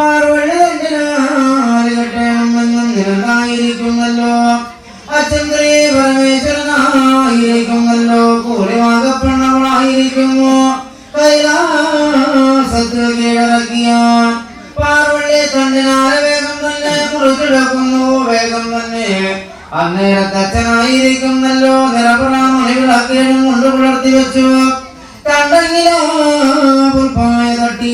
പൊട്ടിക്കണം പാർവഴി പരമേശ്വരനായിരിക്കുന്നല്ലോ കൂടി വാഗപ്പെണ്ണവളായിരിക്കുമോ കൈലാസത്ത് കീഴടക്കിയ പാർവള്ളിയെ കണ്ണിനാലെ വേഗം തന്നെ മുറിച്ചിടക്കുന്നു വേഗം തന്നെ അന്നേരത്തെ അച്ഛനായിരിക്കുന്നല്ലോ നിരപറാമണി വിളക്കേടും കൊണ്ട് പുലർത്തി വെച്ചു. കണ്ടെങ്കിലോ പുൽപ്പായ തട്ടി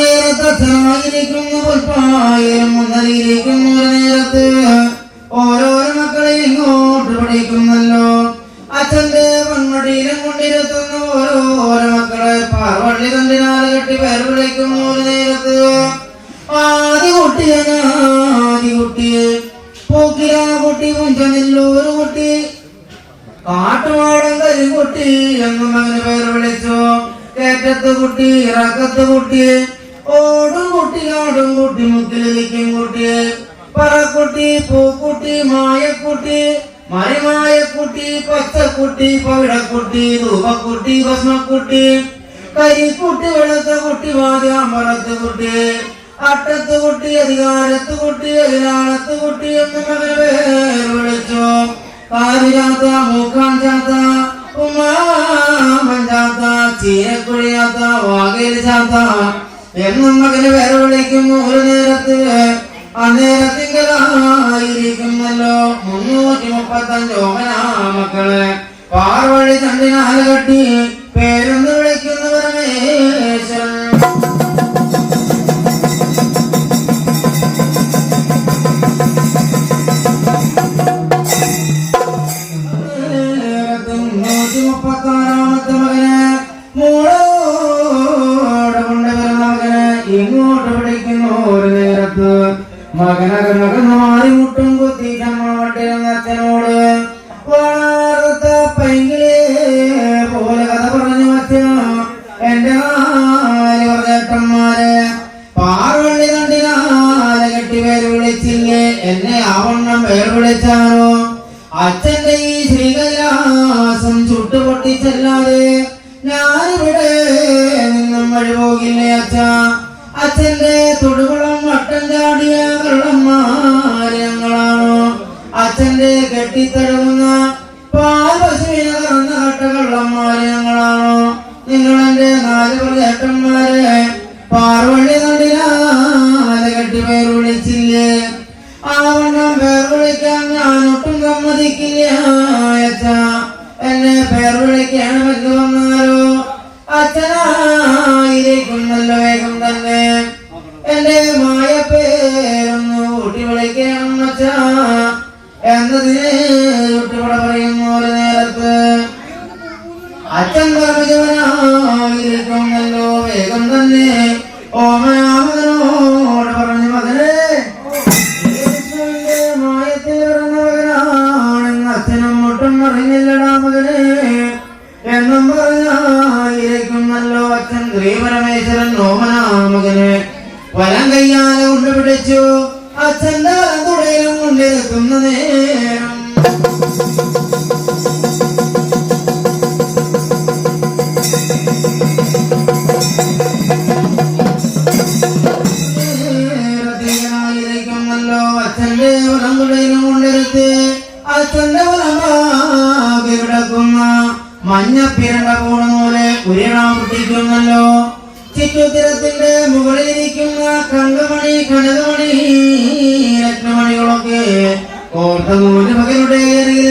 അന്നേരത്തെ അച്ഛനായിരിക്കുന്നു പുൽപ്പായും മുന്നലിയിരിക്കുന്നു ഒരു നേരത്ത്. ഓരോരോ മക്കളെ ഇങ്ങോട്ട് പഠിക്കുന്നല്ലോ. അച്ഛന്റെ പൊന്മടിയിലും കൊണ്ടിരുത്തുന്നു ഓരോരോ മക്കളെ പാർവള്ളി തണ്ടിനാല് കെട്ടി പേർ വിളിക്കുന്നു ഒരു നേരത്ത്. ആദ്യ കുട്ടിയെ ആദ്യ കുട്ടിയെ പോക്കിരാ കുട്ടി കുഞ്ചനെല്ലൂര് കുട്ടി. കാട്ടുവാടം കരിക്കുട്ടി എന്നും അങ്ങനെ പേര് വിളിച്ചു. കേറ്റത്ത് കുട്ടി ഇറക്കത്ത് കുട്ടി. ഓടും കുട്ടി ആടും കുട്ടി മുക്കിലിരിക്കും കുട്ടി. പറക്കുട്ടി പൂക്കുട്ടി മായക്കുട്ടി മരിമായക്കുട്ടി പച്ചക്കുട്ടി പവിടക്കുട്ടി ധൂപക്കുട്ടി ഭസ്മക്കുട്ടി. കരിക്കുട്ടി വെളുത്ത കുട്ടി വാദ്യാമ്പറത്ത് കുട്ടി. അട്ടത്ത് കുട്ടി അധികാരത്ത് കുട്ടി അഖിലാളത്ത് കുട്ടി എന്ന് പേര് വിളിച്ചു. കാരിരാത്ത മൂക്കാൻ ചാത്ത ഉമ്മാമൻ ചാത്ത ചീരക്കുഴിയാത്ത വാകേരി ചാത്ത എന്നും മകന് വേറെ വിളിക്കുന്നു ഒരു നേരത്ത്. അന്നേരത്തിങ്കലായിരിക്കുന്നല്ലോ മുന്നൂറ്റി മുപ്പത്തഞ്ചോമനാ മക്കളെ പാർവഴി തണ്ടിനാല് കട്ടി പേരൊന്ന് വിളിക്കുന്നു ഇങ്ങോട്ട് പിടിക്കുന്നു ഒരു നേരത്ത്. മകനകന്ന് മാറി മുട്ടും കുത്തി ചമ്മട്ടിരുന്ന അച്ഛനോട് വളർത്ത പൈങ്കിലേ പോലെ കഥ പറഞ്ഞു വച്ച എന്റെ ചേട്ടന്മാരെ പാർവള്ളി കണ്ടിനാല കെട്ടി പേര് വിളിച്ചില്ലേ? എന്നെ ആവണ്ണം പേർ വിളിച്ചാനോ അച്ഛന്റെ ഈ ശ്രീകൈലാസം ചുട്ടുപൊട്ടിച്ചല്ലാതെ ഞാനിവിടെ നിന്നും വഴി അച്ഛാ അച്ഛ? അച്ഛന്റെ തൊടുകുളം വട്ടം ചാടിയ കള്ളന്മാരങ്ങളാണോ അച്ഛന്റെ കെട്ടിത്തഴുകുന്ന പാൽ പശുവിനെ കറന്ന കട്ട കള്ളന്മാരങ്ങളാണോ നിങ്ങളെന്റെ നാല് പ്രജേട്ടന്മാരെ പാർവള്ളി നടിനാല് കെട്ടി പേർ വിളിച്ചില്ലേ പേർ വിളിക്കാൻ ഞാൻ സമ്മതിക്കില്ല എന്നെ പേർ വിളിക്കണമെന്ന് വന്നാലോ no രത്നമണികളൊക്കെ കോർത്ത നൂൽ മകനുടെ നിറഞ്ഞാണമായി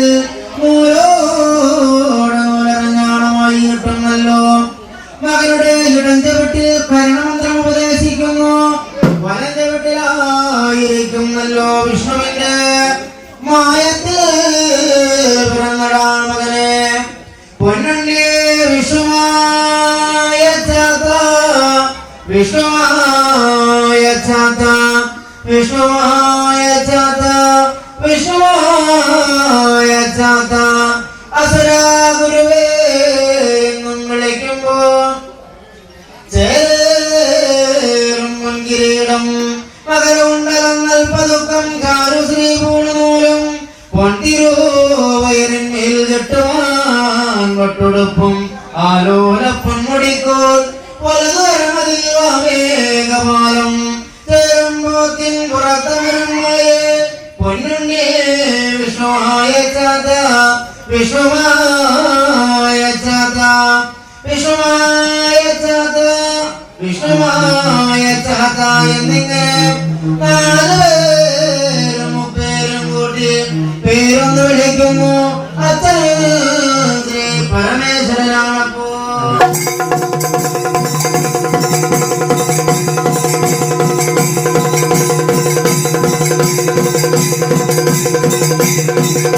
നൂലോടെ നൂലരഞ്ഞാണമായി കിട്ടുന്നല്ലോ. മകനുടെ ഇടഞ്ചവട്ടിൽ ഭരണമന്ത്രം ഉപദേശിക്കുന്നു. വലന്റെ വീട്ടിലായിരിക്കുന്നല്ലോ വിഷ്ണുവിന്റെ മായത്തിൽ പിറന്നടാ മകനെ. പൊന്നുണ്ണി വിഷ്ണുമായ വിഷ്ണുമായ ചാത്ത. വിഷ്ണുമായ ചാത്ത വിഷ്ണുവായ ചാത്ത അസുരാ ഗുരുവേ എന്നും വിളിക്കുമ്പോ ചേരും മുൻകിരീടം. മകരുണ്ടലങ്ങൾ പതുക്കം കാരു ശ്രീ പൂണുനൂലും പൊന്തിരുവയറിന്മേൽ കെട്ടുവാൻ വട്ടുടുപ്പും ആലോല ചാത വിഷ്ണുവായ ചാത വിഷ്ണുവായ ചാത വിഷ്ണുവായ ചാത എന്നിങ്ങനെ നാലുപേരും